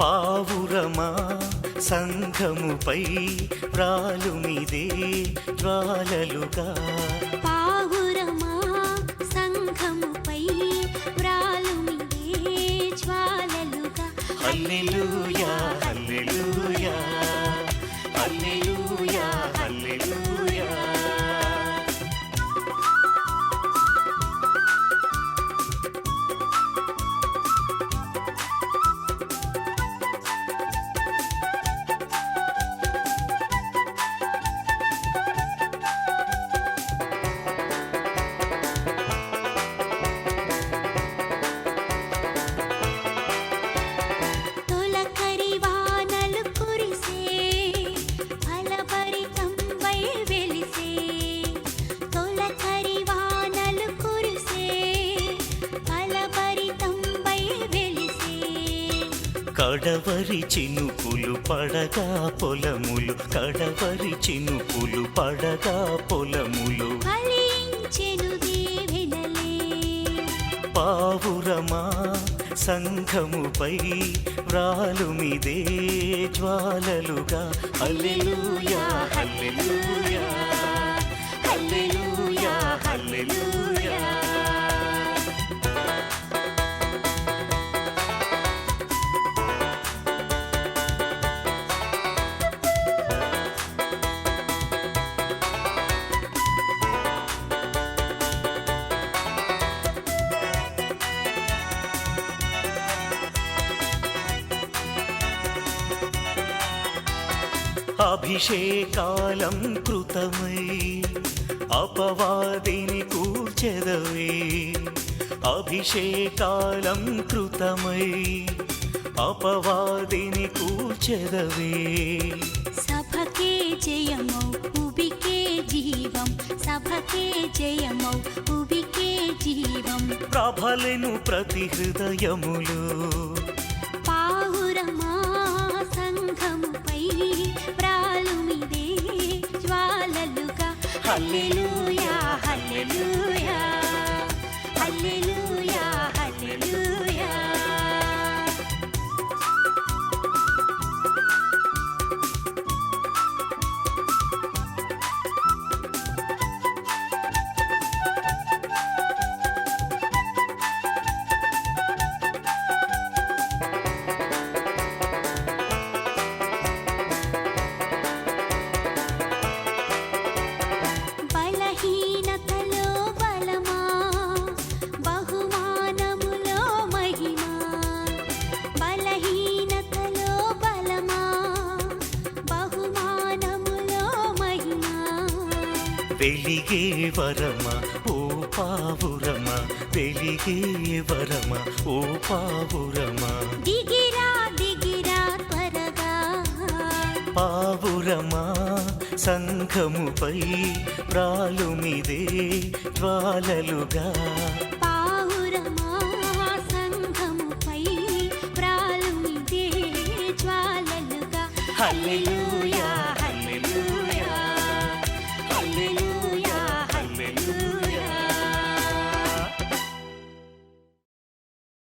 పావురమా? సంఘముపై వ్రాలుమిదే జ్వాలలుగా. పావురమా? సంఘముపై వ్రాలుమిదే జ్వాలలుగా. హల్లెలూయా కడవరి చినుకులు పడగా పొలములు కడవరి చినుకులు పడగా పొలములు. పావురమా సంఘముపై వ్రాలుమిదే జ్వాలలుగా. హల్లెలూయా హల్లెలూయా. అభిషేకాలం కృతమై అపవాదిని కూర్చెదవే. అభిషేకాలం కృతమై అపవాదిని కూర్చెదవే. సభకే జయమౌ ఉబికే జీవం. సభకే జయమౌ ఉబికే జీవం. ప్రభలెను ప్రతి హృదయములు హల్లెలూయా వెలిగే వరమ ఓ పావురమ వెలిగే వరమ ఓ పావురమ. దిగిరా దిగిరా త్వరగా. పావురమా సంఘముపై ప్రాలుమిదే జ్వాలలుగా. పావురమా